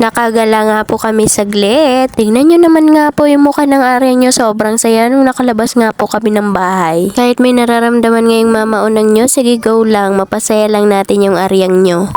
Nakagala nga po kami saglit. Tingnan nyo naman nga po yung mukha ng Arya nyo. Sobrang saya nung nakalabas nga po kami ng bahay. Kahit may nararamdaman ngayong mamaunang nyo, sige go lang. Mapasaya lang natin yung Aryang nyo.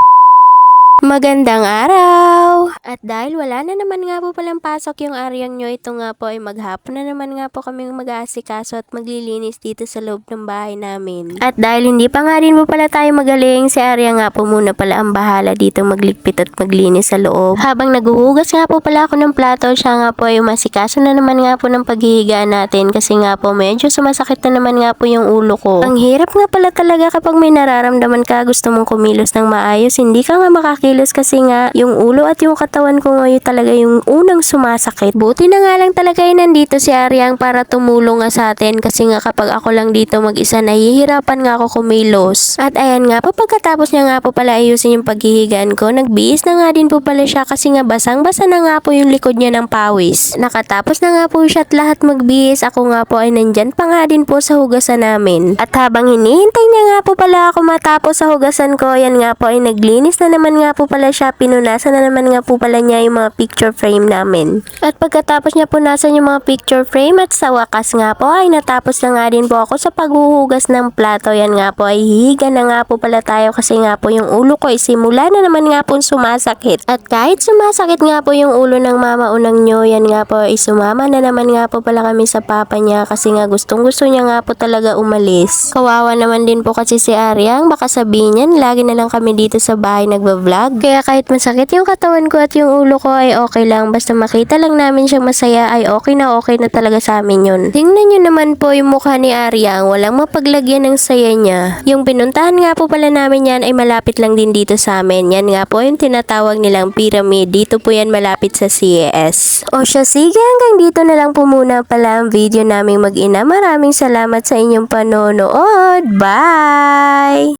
Magandang araw! At dahil wala na naman nga po palang pasok yung aryang nyo, ito nga po ay maghapon na naman nga po kaming mag-aasikaso at maglilinis dito sa loob ng bahay namin. At dahil hindi pa nga rin po pala tayo magaling, si Arya nga po muna pala ang bahala dito magligpit at maglinis sa loob. Habang naguhugas nga po pala ako ng plato, siya nga po ay umasikaso na naman nga po ng paghihiga natin kasi nga po medyo sumasakit na naman nga po yung ulo ko. Ang hirap nga pala talaga kapag may nararamdaman ka, gusto mong kumilos ng maayos, hindi ka nga makakilos kasi nga yung ulo at yung katawan ko ngayon talaga yung unang sumasakit. Buti na nga lang talaga ay nandito si Aryang para tumulong nga sa atin kasi nga kapag ako lang dito mag-isa nahihirapan nga ako kumilos. At ayan nga po pagkatapos niya nga po pala ayusin yung paghihigaan ko, nagbiis na nga din po pala siya kasi nga basang-basa na nga po yung likod niya ng pawis. Nakatapos na nga po siya at lahat magbihis, ako nga po ay nandyan pa nga din po sa hugasan namin. At habang hinihintay niya nga po pala ako matapos sa hugasan ko, yan nga po ay naglinis na naman nga po pala siya, pinunasan na naman nga po pala niya yung mga picture frame namin. At pagkatapos niya punasan yung mga picture frame at sa wakas nga po ay natapos na nga din po ako sa paghuhugas ng plato. Yan nga po ay hihiga na nga po pala tayo kasi nga po yung ulo ko ay simula na naman nga po sumasakit. At kahit sumasakit nga po yung ulo ng mama unang nyo, yan nga po ay sumama na naman nga po pala kami sa papa niya kasi nga gustong gusto niya nga po talaga umalis. Kawawa naman din po kasi si Aryang, baka sabihin niyan, lagi na lang kami dito sa bahay nagbablog. Kaya kahit masakit yung katawan ko at yung ulo ko ay okay lang, basta makita lang namin siyang masaya ay okay na okay na talaga sa amin yun. Tingnan nyo naman po yung mukha ni Aryang, walang mapaglagyan ng saya niya. Yung pinuntahan nga po pala namin yan ay malapit lang din dito sa amin. Yan nga po yung tinatawag nilang pyramid. Dito po yan malapit sa CES. O siya, sige hanggang dito na lang po muna pala ang video naming mag-ina. Maraming salamat sa inyong panonood. Bye!